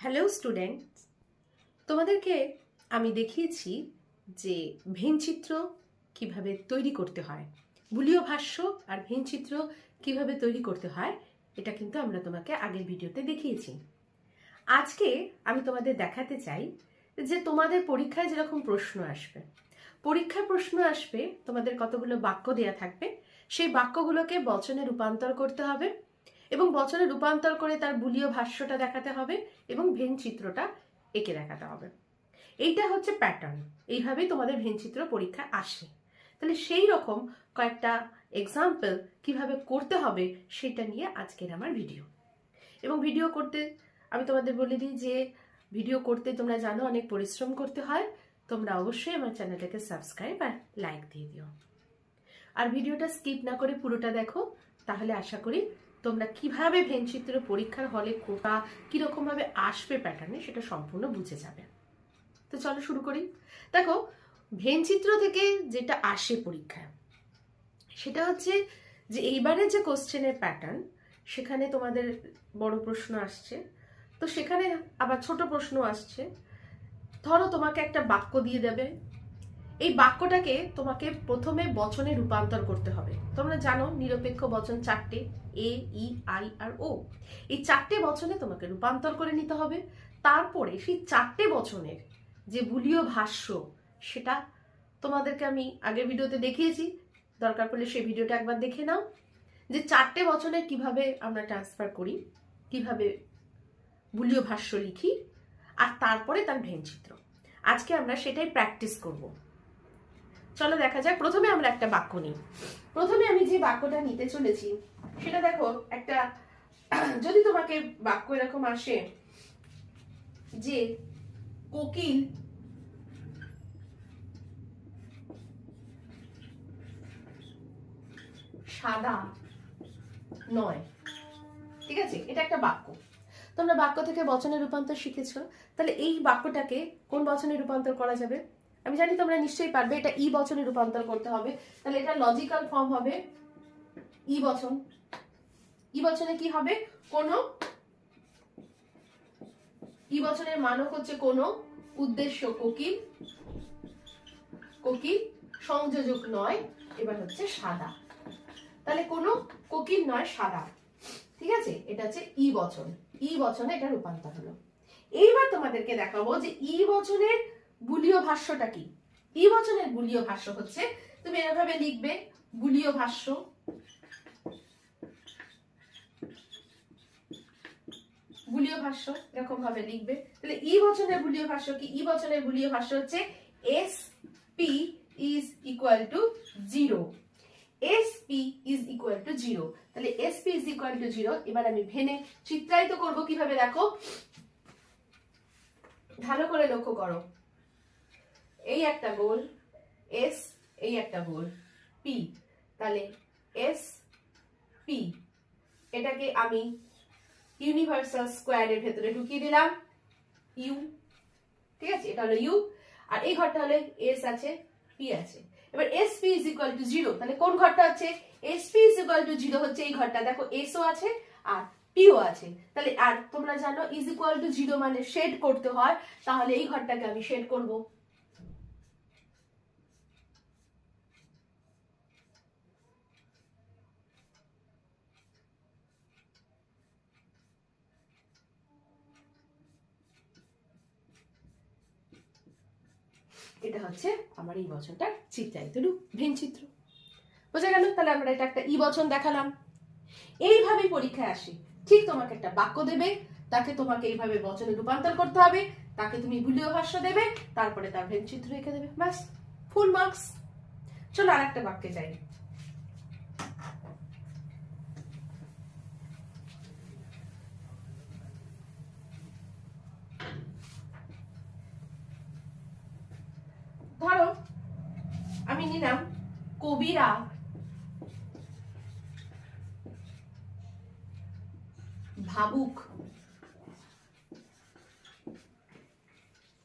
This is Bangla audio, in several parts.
হ্যালো স্টুডেন্ট তোমাদেরকে আমি দেখিয়েছি যে ভেনচিত্র কীভাবে তৈরি করতে হয়, বুলীয় ভাষ্য আর ভেনচিত্র কীভাবে তৈরি করতে হয়, এটা কিন্তু আমরা তোমাকে আগের ভিডিওতে দেখিয়েছি। আজকে আমি তোমাদের দেখাতে চাই যে তোমাদের পরীক্ষায় যেরকম প্রশ্ন আসবে পরীক্ষায় প্রশ্ন আসবে, তোমাদের কতগুলো বাক্য দেয়া থাকবে, সেই বাক্যগুলোকে বচনে রূপান্তর করতে হবে এবং বচনে রূপান্তর করে তার বুলীয় ভাষ্যটা দেখাতে হবে এবং ভেন চিত্রটা এঁকে দেখাতে হবে। এইটা হচ্ছে প্যাটার্ন এইভাবেই তোমাদের ভেন চিত্র পরীক্ষা আসে। তাহলে সেই রকম কয়েকটা এক্সাম্পল কীভাবে করতে হবে সেটা নিয়ে আজকের আমার ভিডিও এবং ভিডিও করতে, আমি তোমাদের বলে দিই যে ভিডিও করতে তোমরা জানো অনেক পরিশ্রম করতে হয়, তোমরা অবশ্যই আমার চ্যানেলটাকে সাবস্ক্রাইব আর লাইক দিয়ে দিও। আর ভিডিওটা স্কিপ না করে পুরোটা দেখো, তাহলে আশা করি তোমরা কীভাবে ভেনচিত্র পরীক্ষার হলে কোটা কীরকম ভাবে আসবে প্যাটার্নে সেটা সম্পূর্ণ বুঝে যাবে। তো চলো শুরু করি। দেখো ভেনচিত্র থেকে যেটা আসে পরীক্ষায়, সেটা হচ্ছে যে এইবারে যে কোশ্চেনের প্যাটার্ন সেখানে তোমাদের বড় প্রশ্ন আসছে। তো সেখানে আবার ছোট প্রশ্ন আসছে। ধরো তোমাকে একটা বাক্য দিয়ে দেবে এই বাক্যটাকে তোমাকে প্রথমে বচনে রূপান্তর করতে হবে। তোমরা জানো নিরপেক্ষ বচন চারটে, এ, ই, আই আর ও। এই চারটে বচনে তোমাকে রূপান্তর করে নিতে হবে। তারপরে সেই চারটে বচনের যে বুলীয় ভাষ্য, সেটা তোমাদেরকে আমি আগের ভিডিওতে দেখিয়েছি। দরকার পড়লে সেই ভিডিওটা একবার দেখে নাও। যে চারটে বচনে কীভাবে আমরা ট্রান্সফার করি, কীভাবে বুলীয় ভাষ্য লিখি, আর তারপরে তার ভেনচিত্র আজকে আমরা সেটাই প্র্যাকটিস করব। চলো দেখা যাক, প্রথমে আমরা একটা বাক্য নিই। প্রথমে আমি যে বাক্যটা নিতে চলেছি, সেটা দেখো, একটা, যদি তোমাকে বাক্য এরকম আসে যে, কোকিল, সাদা নয়। ঠিক আছে? এটা একটা বাক্য। তোমরা বাক্য থেকে বচনে রূপান্তর শিখেছো। তাহলে এই বাক্যটাকে কোন বচনে রূপান্তর করা যাবে? আমি জানি তোমরা নিশ্চয়ই পারবে, এটা ই বচনে রূপান্তর করতে হবে। তাহলে এটা লজিক্যাল ফর্ম হবে ই বচন। ই বচনে কি হবে? কোন ই বচনের মানক হচ্ছে কোন উদ্দেশ্য, কোকিল। কোকিল সংযোজক নয়, এবার হচ্ছে সাদা। তাহলে কোনো কোকিল নয়, সাদা। ঠিক আছে? এটা হচ্ছে ই বচন। ই বচনে এটা রূপান্তর হলো। এইবার তোমাদেরকে দেখাবো যে ই বচনের বুলীয় ভাষ্যটা কি? ই বচনের বুলীয় ভাষ্য হচ্ছে, তুমি এভাবে লিখবে বুলীয় ভাষ্য। বুলীয় ভাষ্য এরকম ভাবে লিখবে। তাহলে ই বচনের বুলীয় ভাষ্য কি? ই বচনের বুলীয় ভাষ্য হচ্ছে S P is equal to zero S P is equal to zero তাহলে S P is equal to zero এবার আমি ভেনে চিত্রায়িত করব কীভাবে, দেখো। ভালো করে লক্ষ্য করো। এই একটা গোল এস এই একটা গোল পি তাহলে এস পি এটাকে আমি ইউনিভার্সাল স্কোয়ারের ভেতরে ঢুকিয়ে দিলাম। ইউ ঠিক আছে? এটা হলো ইউ আর এই ঘরটা হলে এস আছে পি আছে। এবার S P is equal to zero তাহলে কোন ঘরটা হচ্ছে? S P is equal to zero হচ্ছে এই ঘরটা। দেখো এসও আছে আর পিও আছে। তাহলে আর তোমরা জানো ইজ ইকুয়াল টু জিরো মানে শেড করতে হয়। তাহলে এই ঘরটাকে আমি শেড করব। এটা হচ্ছে আমার এই বচনটার চিত্রায়িত রূপ, ভিন চিত্র। বোঝা গেল? তাহলে আমরা এটা একটা ই বচন দেখালাম। এইভাবে পরীক্ষায় আসি। ঠিক তোমাকে একটা বাক্য দেবে, তাকে তোমাকে এইভাবে বচনে রূপান্তর করতে হবে, তাকে তুমি ভুলিও ভাষ্য দেবে, তারপরে তার ভেন চিত্র এঁকে দেবে। ব্যাস ফুল মার্কস চলো আর একটা বাক্যে যাই ধরো নিলাম কবিরা। ভাবুক।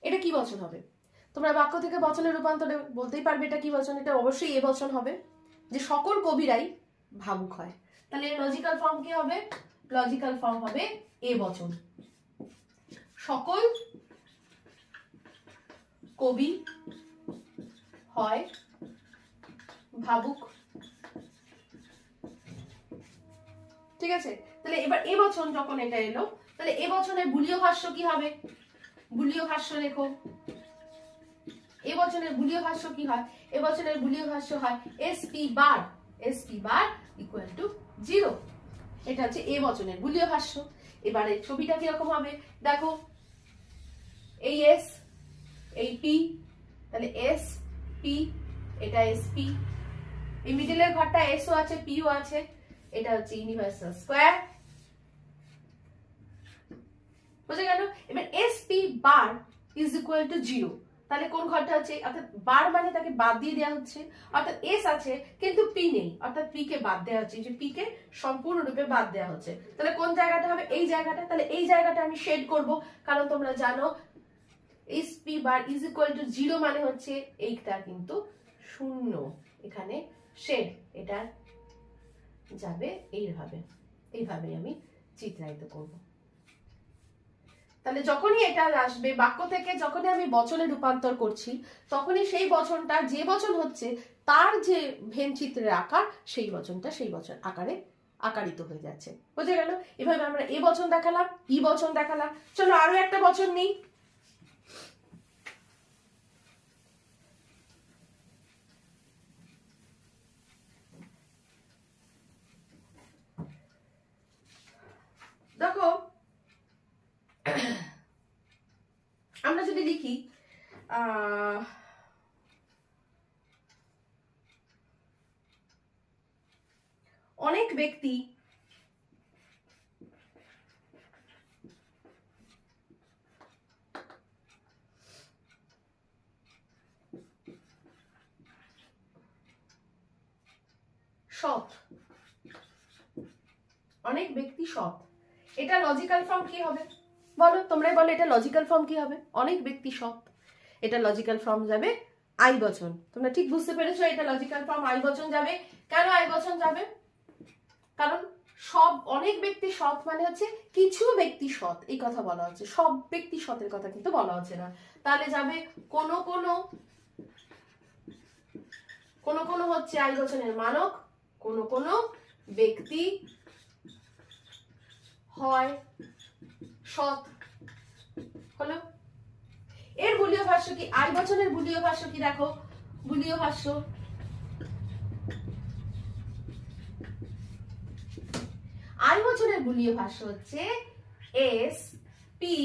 এটা কি বচন হবে? তোমরা বাক্য থেকে বচনের রূপান্তরে বলতেই পারবে এটা কি বচন, এটা অবশ্যই এ বচন হবে। যে সকল কবিরাই ভাবুক হয়। তাহলে লজিক্যাল ফর্ম কি হবে? লজিক্যাল ফর্ম হবে এ বচন। সকল কবি হয় ভাবুক। ঠিক আছে? তাহলে এবার এবছর যখন এটা এলো, তাহলে এবছরের বুলীয় ভাষ্য কি হবে? বুলীয় ভাষ্য লেখো। এবছরের বুলীয় ভাষ্য কি হয়? এবছরের বুলীয় ভাষ্য হয় S P bar S P bar equal to zero এটা হচ্ছে এ বচনের বুলীয় ভাষ্য। এবারে ছবিটা কীরকম হবে? দেখো, এই এস এই পি তাহলে এস পি এটা এস পি এই মিডিলের ঘরটা এসও আছে পিও আছে। এটা হচ্ছে ইউনিভার্সাল স্কোয়ার বুঝে গেল? এবার S P bar is equal to zero তাহলে কোন ঘরটা হচ্ছে? অর্থাৎ বার মানে তাকে বাদ দিয়ে দেওয়া হচ্ছে। অর্থাৎ এস আছে, কিন্তু পি নেই। অর্থাৎ পি কে বাদ দেওয়া হচ্ছে। যে পি কে সম্পূর্ণরূপে বাদ দেওয়া হচ্ছে। তাহলে কোন জায়গাটা হবে? এই জায়গাটা। তাহলে এই জায়গাটা আমি শেড করব। কারণ তোমরা জানো S P bar is equal to zero মানে হচ্ছে এইটা কিন্তু শূন্য। এখানে শেড এটা যাবে এইভাবে এইভাবে আমি চিত্রায়িত করব। তাহলে যখনই এটা আসবে, বাক্য থেকে যখনই আমি বচনে রূপান্তর করছি, তখনই সেই বচনটা যে বচন হচ্ছে, তার যে ভেন চিত্রের আকার, সেই বচনটা সেই বচন আকারে আকারিত হয়ে যাচ্ছে। বুঝে গেল? এভাবে আমরা এ বচন দেখালাম, ই বচন দেখালাম। চলো আরও একটা বচন নিই। দেখো আমরা যদি লিখি অনেক ব্যক্তি সৎ। অনেক ব্যক্তি সৎ। এটা লজিক্যাল ফর্ম কি হবে? বলো, তোমরাই বলো এটা লজিক্যাল ফর্ম কি হবে? অনেক ব্যক্তি সৎ। এটা লজিক্যাল ফর্ম যাবে আই বচন। তোমরা ঠিক বুঝতে পেরেছ এটা লজিক্যাল ফর্ম আই বচন যাবে। কেন আই বচন যাবে? কারণ সব, অনেক ব্যক্তি সৎ মানে হচ্ছে কিছু ব্যক্তি সৎ। এই কথা বলা হচ্ছে। সব ব্যক্তি সতের কথা কিন্তু বলা হচ্ছে না। তাহলে যাবে কোন কোন কোন কোন হচ্ছে আই বচনের মানক, কোন কোন ব্যক্তি হয়, সৎ। হলো? এর বুলীয় ভাষ্য কি? আই বচনের বুলীয় ভাষ্য কি দেখো? বুলীয় ভাষ্য। আই বচনের বুলীয় ভাষ্য হচ্ছে S P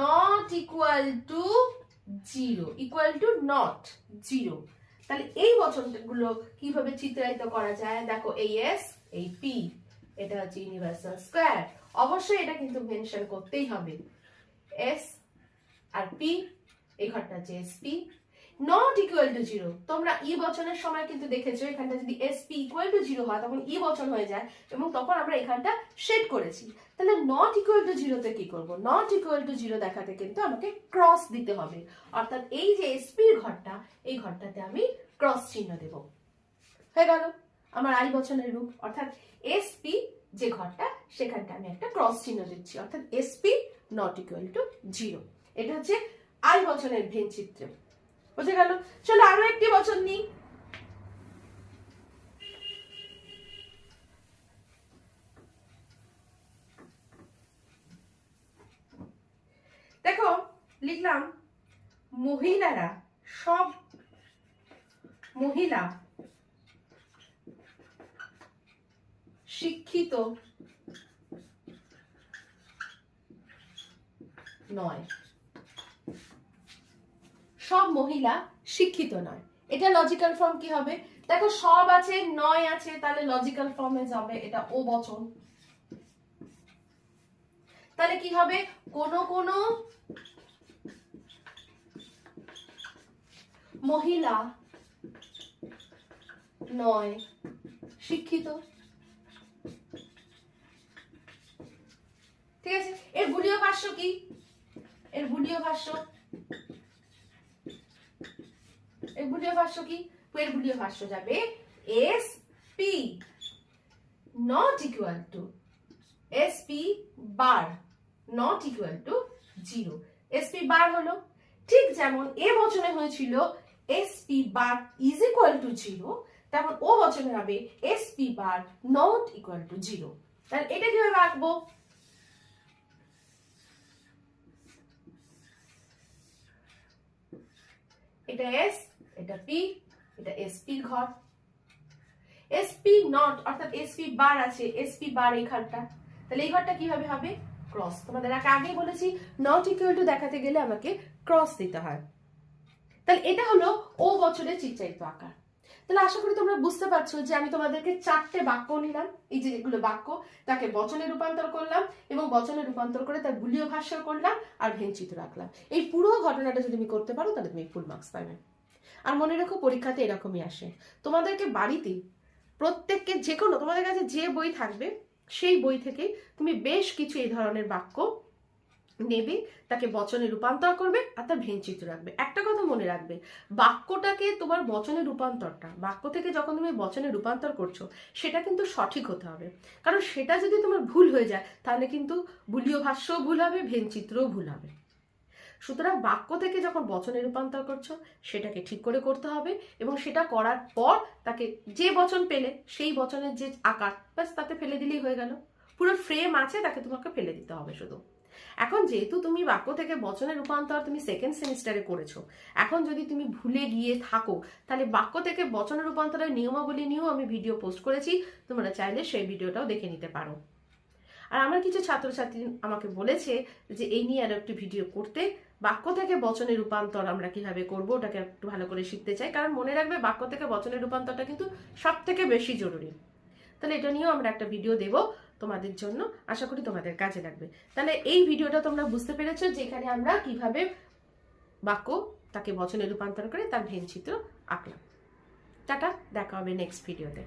not equal to zero, equal to not zero. তাহলে এই বচনগুলো কীভাবে চিত্রায়িত করা যায়? দেখো, এই এস, এই পি। এটা হচ্ছে ইউনিভার্সাল স্কোয়ার অবশ্যই এটা কিন্তু মেনশন করতেই হবে। এস আর পি এই ঘরটা হচ্ছে S P not equal to zero তোমরা ই বচনের সময় কিন্তু দেখেছ, এখানটা যদি S P equal to zero হয়, তখন ই বচন হয়ে যায় এবং তখন আমরা এখানটা শেড করেছি। তাহলে নট ইকুয়াল টু জিরোতে কি করব? নট ইকুয়াল টু জিরো দেখাতে কিন্তু আমাকে ক্রস দিতে হবে। অর্থাৎ এই যে এসপির ঘরটা, এই ঘরটাতে আমি ক্রস চিহ্ন দেব। হয়ে গেল। আমার আই বচনের রূপ, অর্থাৎ এসপি যে ঘরটা, সেখানটা আমি একটা ক্রস চিহ্ন দিচ্ছি, অর্থাৎ S P not equal to zero এটা হচ্ছে আই বচনের ভেন চিত্র। বুঝে গেল? চলো আরও একটি বচন নিই। দেখো, লিখলাম, মহিলারা সব মহিলা শিক্ষিত নয়। সব মহিলা শিক্ষিত নয়। এটা লজিক্যাল ফর্ম কি হবে? দেখো, সব আছে, নয় আছে, তাহলে লজিক্যাল ফর্মে যাবে এটা ও বচন। তাহলে কি হবে? কোন কোন মহিলা নয়, শিক্ষিত ঠিক আছে এর বুলীয় ভাষ্য কি এর ভাষ্য কি? এর বুলীয় ভাষ্য যাবে S P not equal to S P bar not equal to zero S P bar হলো, ঠিক যেমন এ বচনে হয়েছিল S P bar is equal to zero তেমন ও বচনে হবে S P bar not equal to zero তাহলে এটা কীভাবে আঁকবো? এটা এস এটা পি এটা এসপি ঘর। এসপি নট অর্থাৎ এসপি বার আছে এসপি বার এই ঘরটা। তাহলে এই ঘরটা কীভাবে হবে? ক্রস তোমাদের আগে আগেই বলেছি নট ইকুয়াল টু দেখাতে গেলে আমাকে ক্রস দিতে হয়। তাহলে এটা হলো ও বছরের চিত্রায়িত আকার। তাহলে আশা করি তোমরা বুঝতে পারছ যে আমি তোমাদেরকে চারটে বাক্য নিলাম। এই যে এগুলো বাক্য, তাকে বচনে রূপান্তর করলাম এবং বচনে রূপান্তর করে তার গুলীয় ভাষ্য করলাম আর ভেঞ্চিত রাখলাম। এই পুরো ঘটনাটা যদি তুমি করতে পারো, তাহলে তুমি ফুল মার্কস পাবে। আর মনে রেখো, পরীক্ষাতে এরকমই আসে। তোমাদেরকে বাড়িতে প্রত্যেককে যে কোনো, তোমাদের কাছে যে বই থাকবে, সেই বই থেকে তুমি বেশ কিছু এই ধরনের বাক্য নেবে, তাকে বচনে রূপান্তর করবে আর তার ভেঞ্চিত্র রাখবে। একটা কথা মনে রাখবে, বাক্যটাকে তোমার বচনে রূপান্তরটা, বাক্য থেকে যখন তুমি বচনে রূপান্তর করছ, সেটা কিন্তু সঠিক হতে হবে। কারণ সেটা যদি তোমার ভুল হয়ে যায়, তাহলে কিন্তু বুলীয় ভাষ্যও ভুল হবে ভেঞ্চিত্রও ভুল হবে। সুতরাং বাক্য থেকে যখন বচনে রূপান্তর করছ, সেটাকে ঠিক করে করতে হবে এবং সেটা করার পর তাকে যে বচন পেলে, সেই বচনের যে আকার, ব্যাস তাতে ফেলে দিলেই হয়ে গেল। পুরো ফ্রেম আছে, তাকে তোমাকে ফেলে দিতে হবে শুধু। এখন যেহেতু তুমি বাক্য থেকে বচনের রূপান্তর তুমি সেকেন্ড সেমিস্টারে করেছ, এখন যদি তুমি ভুলে গিয়ে থাকো, তাহলে বাক্য থেকে বচনে রূপান্তরের নিয়মাবলী নিয়েও আমি ভিডিও পোস্ট করেছি, তোমরা চাইলে সেই ভিডিওটাও দেখে নিতে পারো। আর আমার কিছু ছাত্রছাত্রী আমাকে বলেছে যে, এই নিয়ে আরও একটি ভিডিও করতে। বাক্য থেকে বচনে রূপান্তর আমরা কীভাবে করব, ওটাকে একটু ভালো করে শিখতে চাই। কারণ মনে রাখবে, বাক্য থেকে বচনে রূপান্তরটা কিন্তু সব থেকে বেশি জরুরি। তাহলে এটা নিয়েও আমরা একটা ভিডিও দেব। তোমাদের জন্য আশা করি তোমাদের কাজে লাগবে। তাহলে এই ভিডিওটা তোমরা বুঝতে পেরেছ যেখানে আমরা কীভাবে বাক্য তাকে বচনে রূপান্তর করে তার ভেন চিত্র আঁকলাম। টাটা, দেখা হবে নেক্সট ভিডিওতে